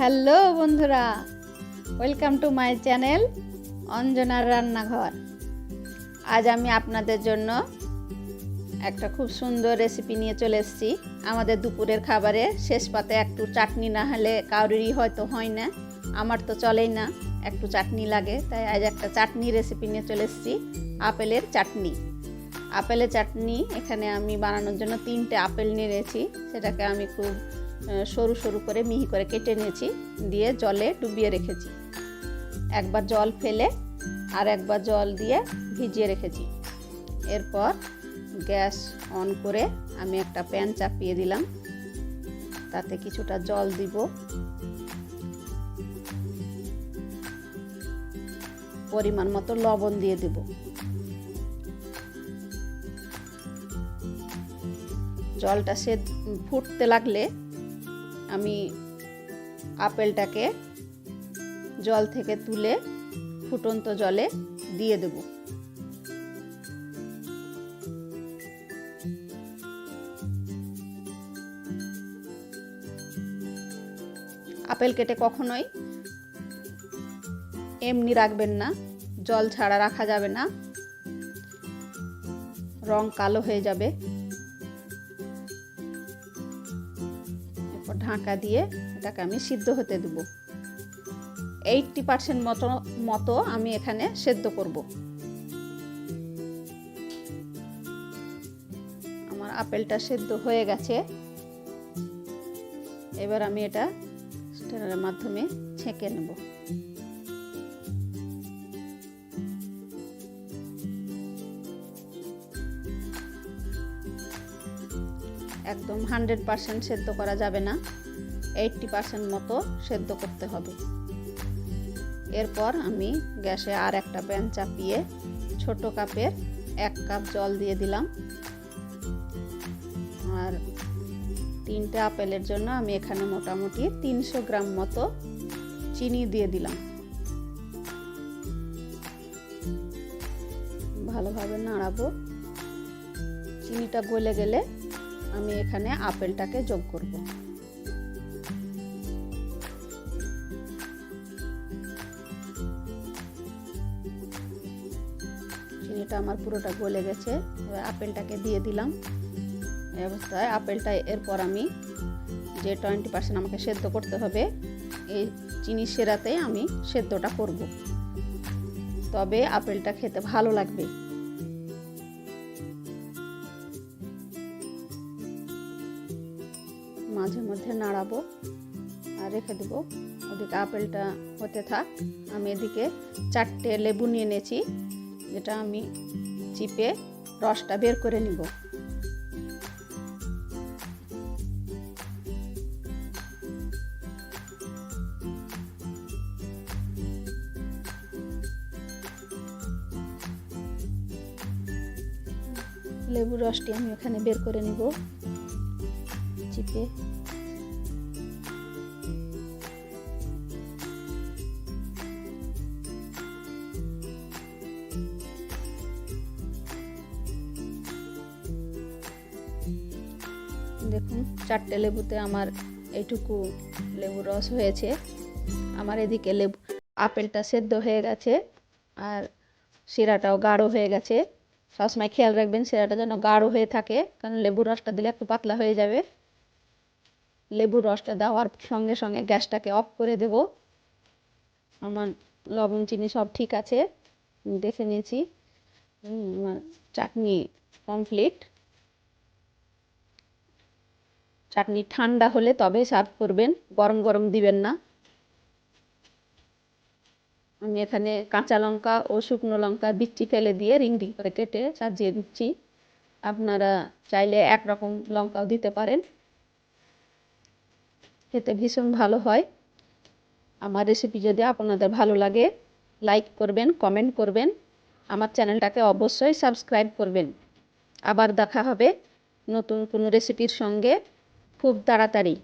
Hello বন্ধুরা welcome to my channel অঞ্জনার রান্নাঘর। আজ আমি আপনাদের জন্য একটা খুব সুন্দর রেসিপি নিয়ে চলে এসেছি। আমাদের দুপুরের খাবারে শেষ পাতে একটু চাটনি না হলে কারোরই হয়তো হয় না, আমার তো চলেই না, একটু চাটনি লাগে। তাই আজ একটা চাটনি রেসিপি নিয়ে চলে এসেছি, আপেলের চাটনি। আপেলের চাটনি এখানে আমি বানানোর জন্য তিনটে আপেল নিয়েছি, সেটাকে আমি খুব সরু সরু করে মিহি করে কেটে নিয়েছি, দিয়ে জলে ডুবিয়ে রেখেছি। একবার জল ফেলে আর একবার জল দিয়ে ভিজিয়ে রেখেছি। এরপর গ্যাস অন করে আমি একটা প্যান চাপিয়ে দিলাম। তাতে কিছুটা জল দিব। পরিমাণ মতো লবণ দিয়ে দেব। জলটা সে ফুটতে লাগলে আমি আপেলটাকে জল থেকে তুলে ফুটন্ত জলে দিয়ে দেব। আপেল কেটে কখনোই এমনি রাখবেন না, জল ছাড়া রাখা যাবে না, রং কালো হয়ে যাবে। ঢাকা দিয়ে এটাকে আমি সিদ্ধ হতে দেব। এইটটি পার্সেন্ট মতো মতো আমি এখানে সেদ্ধ করব। আমার আপেলটা সেদ্ধ হয়ে গেছে। এবার আমি এটা স্টেনারের মাধ্যমে ছেঁকে নেব। একদম হান্ড্রেড পার্সেন্ট সেদ্ধ করা যাবে না। এইটটি পার্সেন্ট মতো সেদ্ধ করতে হবে। এরপর আমি গ্যাসে আর একটা প্যান চাপিয়ে ছোট কাপের এক কাপ জল দিয়ে দিলাম। আর তিনটে আপেলের জন্য আমি এখানে মোটামুটি তিনশো গ্রাম মতো চিনি দিয়ে দিলাম। ভালোভাবে নাড়াবো। চিনিটা গলে গেলে আমি এখানে আপেলটাকে যোগ করব। চিনিটা আমার পুরোটা গলে গেছে, এবার আপেলটাকে দিয়ে দিলাম। অবস্থায় আপেলটা এরপর আমি যে টোয়েন্টি পার্সেন্ট আমাকে সেদ্ধ করতে হবে, এই চিনি সেরাতে আমি সেদ্ধটা করব। তবে আপেলটা খেতে ভালো লাগবে। মাঝে মধ্যে নাড়াবো আর রেখে দেবো। ওদিকে আপেলটা হতে থাক। আমি এদিকে চারটে লেবু নিয়ে নিয়েছি। যেটা আমি চিপে রসটা বের করে নিব। লেবুর রসটি আমি এখানে বের করে নিব। চিপে। দেখুন, চারটে লেবুতে আমার এইটুকু লেবুর রস হয়েছে। আমার এদিকে লেবু, আপেলটা সেদ্ধ হয়ে গেছে আর শিরাটাও গাঢ় হয়ে গেছে। সবসময় খেয়াল রাখবেন, শিরাটা যেন গাঢ় হয়ে থাকে, কারণ লেবুর রসটা দিলে একটু পাতলা হয়ে যাবে। লেবুর রসটা দেওয়ার সঙ্গে সঙ্গে গ্যাসটাকে অফ করে দেব। আমার লবণ, চিনি সব ঠিক আছে। দেখে নিয়েছি। আমার চাটনি কমপ্লিট। চাটনি ঠান্ডা হলে তবে সার্ভ করবেন, গরম গরম দিবেন না। আমি এখানে কাঁচা লঙ্কা ও শুকনো লঙ্কা বিচি ফেলে দিয়ে রিং রিং করে কেটে সাজিয়ে দিচ্ছি। আপনারা চাইলে একরকম লঙ্কাও দিতে পারেন। খেতে ভীষণ ভালো হয়। আমার রেসিপি যদি আপনাদের ভালো লাগে লাইক করবেন কমেন্ট করবেন। আমার চ্যানেলটাকে অবশ্যই সাবস্ক্রাইব করবেন। আবার দেখা হবে নতুন কোনো রেসিপির সঙ্গে। খুব তাড়াতাড়ি।